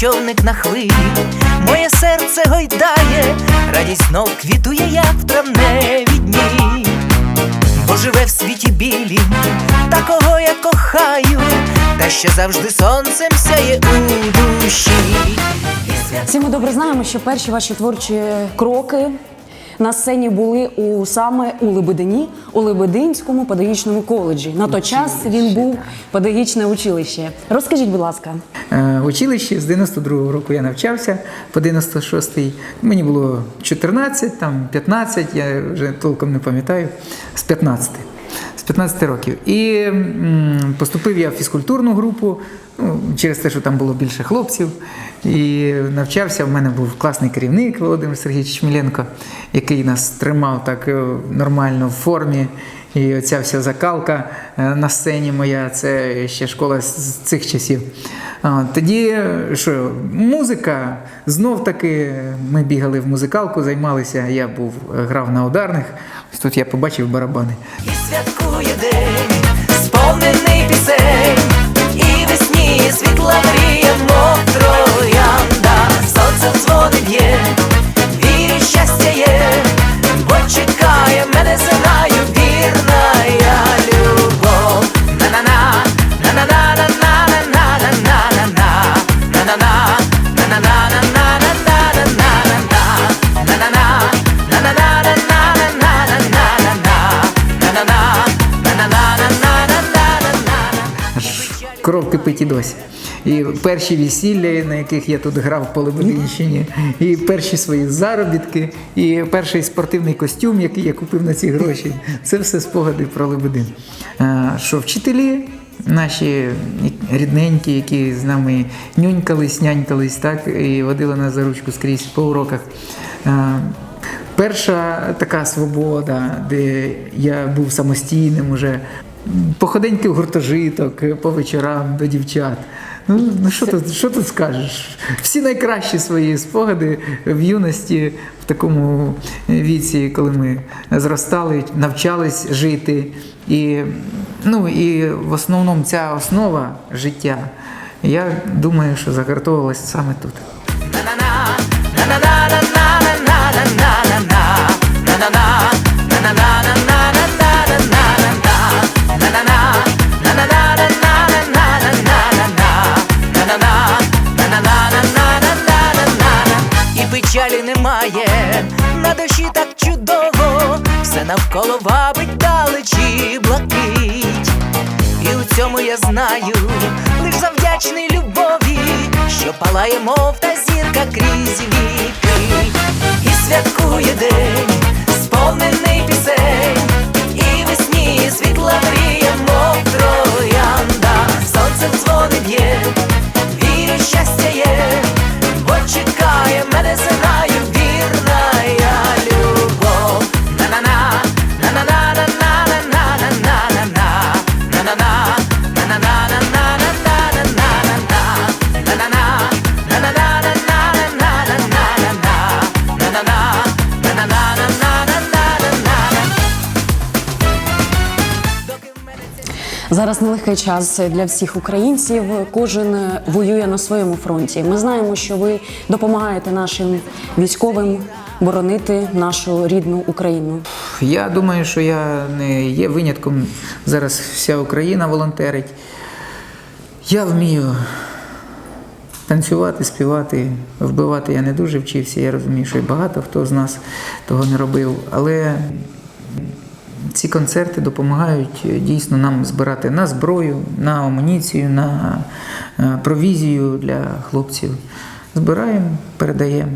човник на хвилі, моє серце гойдає, радість знов квітує, як в травневі дні. Бо живе в світі білім, такого я кохаю, та ще завжди сонцем сяє у душі. Всі ми добре знаємо, що перші ваші творчі кроки на сцені були у саме у Лебедині, у Лебединському педагогічному коледжі. На той час він був педагогічне училище. Розкажіть, будь ласка, Е, В з 92-го року я навчався по 96-й. Мені було 14, там 15, я вже толком не пам'ятаю, з 15. З 15 років. І поступив я в фізкультурну групу ну, через те, що там було більше хлопців. І навчався. В мене був класний керівник Володимир Сергійович Чміленко, який нас тримав так е, нормально в формі. І оця вся закалка е, на сцені моя, це ще школа з цих часів. Тоді що, музика, знов таки ми бігали в музикалку, займалися. Я був, е, грав на ударних. Ось тут я побачив барабани. Святкує день, сповнений пісень, і весні світла мрія, мов троянда, сонце дзвони б'є, вірю, щастя є, бо чекає мене знаю, кипить і досі. І перші весілля, на яких я тут грав по Лебединщині, і перші свої заробітки, і перший спортивний костюм, який я купив на ці гроші. Це все спогади про Лебедин. Що вчителі наші рідненькі, які з нами нюнькались, нянькались, так, і водили нас за ручку скрізь по уроках. Перша така свобода, де я був самостійним уже. Походеньки в гуртожиток по вечорам до дівчат. Ну, ну що, тут, що тут скажеш? Всі найкращі свої спогади в юності, в такому віці, коли ми зростали, навчались жити. І, ну, і в основному ця основа життя, я думаю, що загартовувалась саме тут. Палає, мов та зірка крізь віки, і святкує день, сповнений пісень, і весні світла мов троянда, сонцем дзвонить є, вірю, щастя є, бо чекає мене знаю, зараз нелегкий час для всіх українців. Кожен воює на своєму фронті. Ми знаємо, що ви допомагаєте нашим військовим боронити нашу рідну Україну. Я думаю, що я не є винятком. Зараз вся Україна волонтерить. Я вмію танцювати, співати, вбивати я не дуже вчився. Я розумію, що і багато хто з нас того не робив. Але ці концерти допомагають дійсно нам збирати на зброю, на амуніцію, на е, провізію для хлопців. Збираємо, передаємо.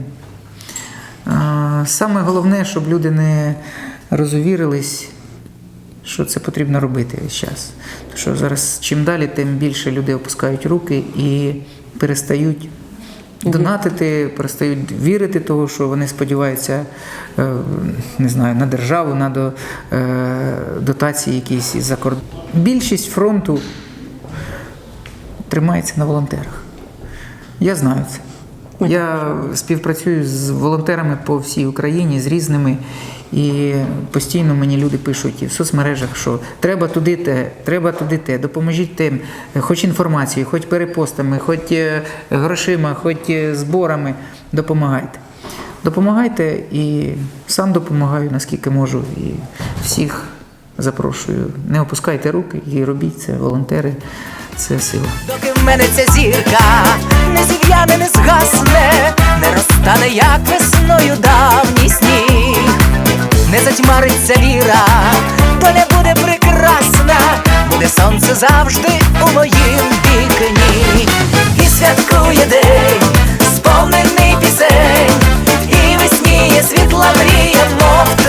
Саме головне, щоб люди не розувірились, що це потрібно робити весь час. Тому що зараз чим далі, тим більше люди опускають руки і перестають донатити, перестають вірити того, що вони сподіваються е, не знаю, на державу, на е, дотації якісь із-за кордону. Більшість фронту тримається на волонтерах. Я знаю це. Я співпрацюю з волонтерами по всій Україні, з різними. І постійно мені люди пишуть і в соцмережах, що треба туди те, треба туди те, допоможіть тим, хоч інформацією, хоч перепостами, хоч е, грошима, хоч е, зборами. Допомагайте. Допомагайте і сам допомагаю, наскільки можу. І всіх запрошую. Не опускайте руки і робіть це, волонтери, це сила. Доки в мене ця зірка не зів'яне, не не як весною давній сніг, не затьмариться віра, доля буде прекрасна, буде сонце завжди у моїм вікні, і святкує день, сповнений пісень, і весніє світла мрія, мов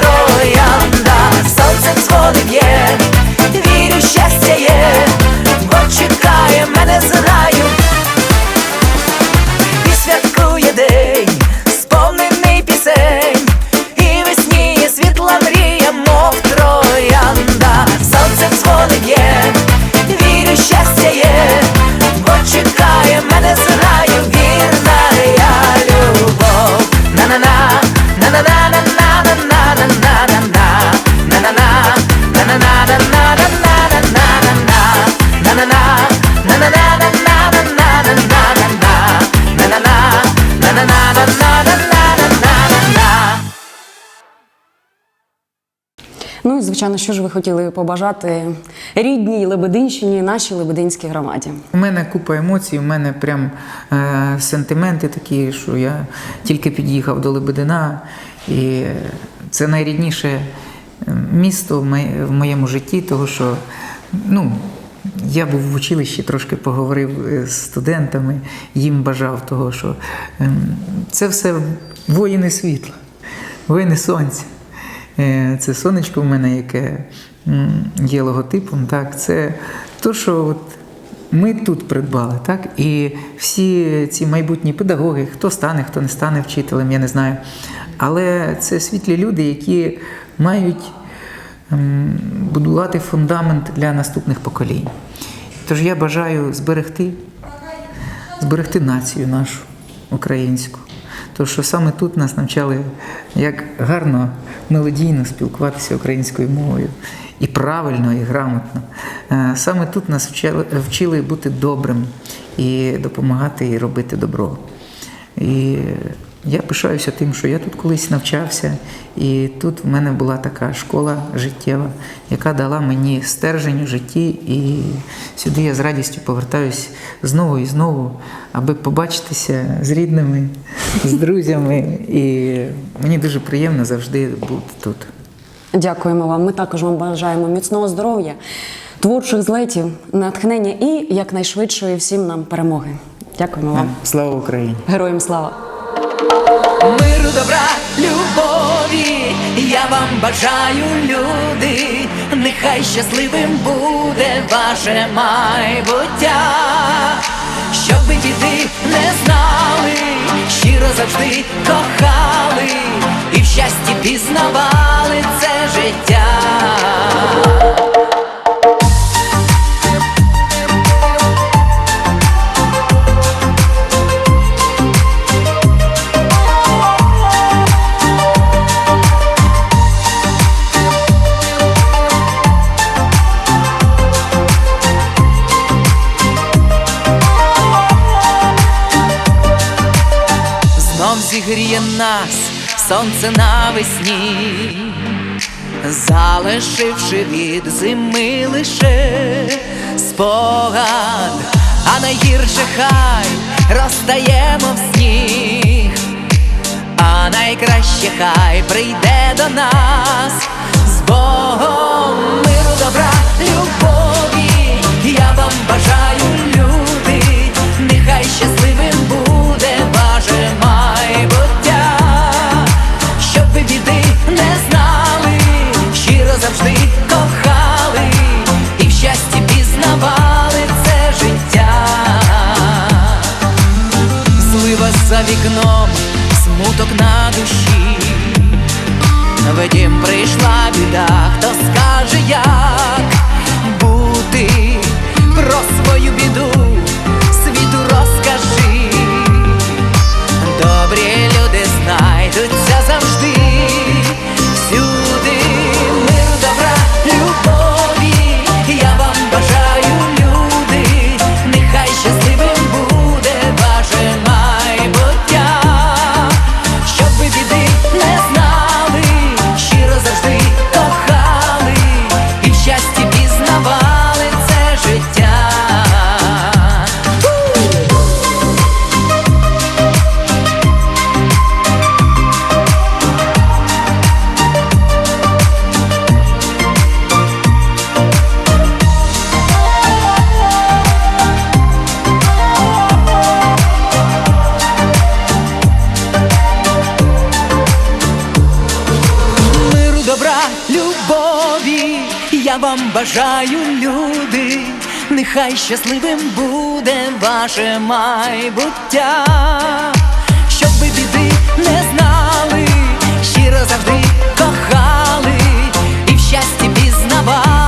Ну і звичайно, що ж ви хотіли побажати рідній Лебединщині, нашій Лебединській громаді. У мене купа емоцій, у мене прям е, сентименти такі, що я тільки під'їхав до Лебедина, і це найрідніше місто в моєму житті, тому що ну, я був в училищі, трошки поговорив з студентами, їм бажав того, що ем, це все воїни світла, воїни сонця. Е, Це сонечко в мене, яке є логотипом. Так, це то, що от ми тут придбали, так? І всі ці майбутні педагоги, хто стане, хто не стане вчителем, я не знаю. Але це світлі люди, які мають будувати фундамент для наступних поколінь. Тож я бажаю зберегти, зберегти націю нашу українську. Тому що саме тут нас навчали, як гарно, мелодійно спілкуватися українською мовою. І правильно, і грамотно. Е, Саме тут нас вчили, вчили бути добрим і допомагати і робити добро. І я пишаюся тим, що я тут колись навчався, і тут в мене була така школа життєва, яка дала мені стержень у житті, і сюди я з радістю повертаюсь знову і знову, аби побачитися з рідними, з друзями. І мені дуже приємно завжди бути тут. Дякуємо вам. Ми також вам бажаємо міцного здоров'я, творчих злетів, натхнення і якнайшвидшої всім нам перемоги. Дякуємо вам. Слава Україні! Героям слава! Я вам бажаю, люди, нехай щасливим буде ваше майбуття, щоб ви біди не знали, щиро завжди кохали і в щасті пізнавали зігріє нас сонце навесні, залишивши від зими лише спогад, а найгірше хай розтаємо в сніг, а найкраще хай прийде до нас з Богом миру, добра, любові. Я вам бажаю, вікном, смуток на душі. В дім прийшла біда, хто скаже, як вам бажаю, люди, нехай щасливим буде ваше майбуття, щоб ви біди не знали, щиро завжди кохали. І в щасті пізнавали